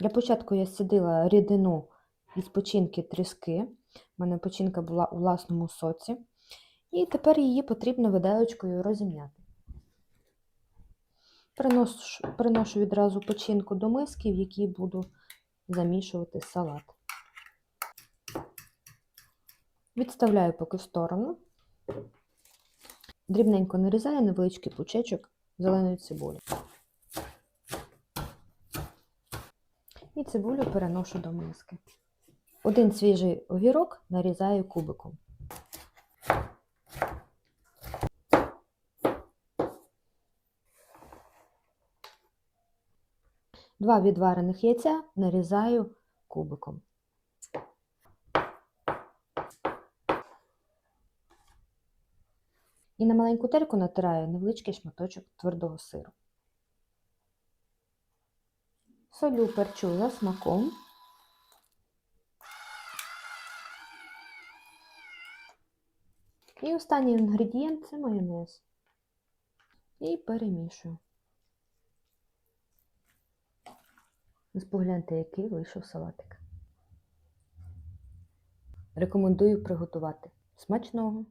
Для початку я сідила рідину із печінки тріски. У мене печінка була у власному соці. І тепер її потрібно виделочкою розім'яти. Приношу, приношу відразу печінку до миски, в якій буду замішувати салат. Відставляю поки в сторону. Дрібненько нарізаю невеличкий пучечок зеленої цибулі. І цибулю переношу до миски. Один свіжий огірок нарізаю кубиком. Два відварених яйця нарізаю кубиком. І на маленьку терку натираю невеличкий шматочок твердого сиру. Солю перчу за смаком. І останній інгредієнт це майонез. І перемішую. Ось погляньте, який вийшов салатик. Рекомендую приготувати. Смачного!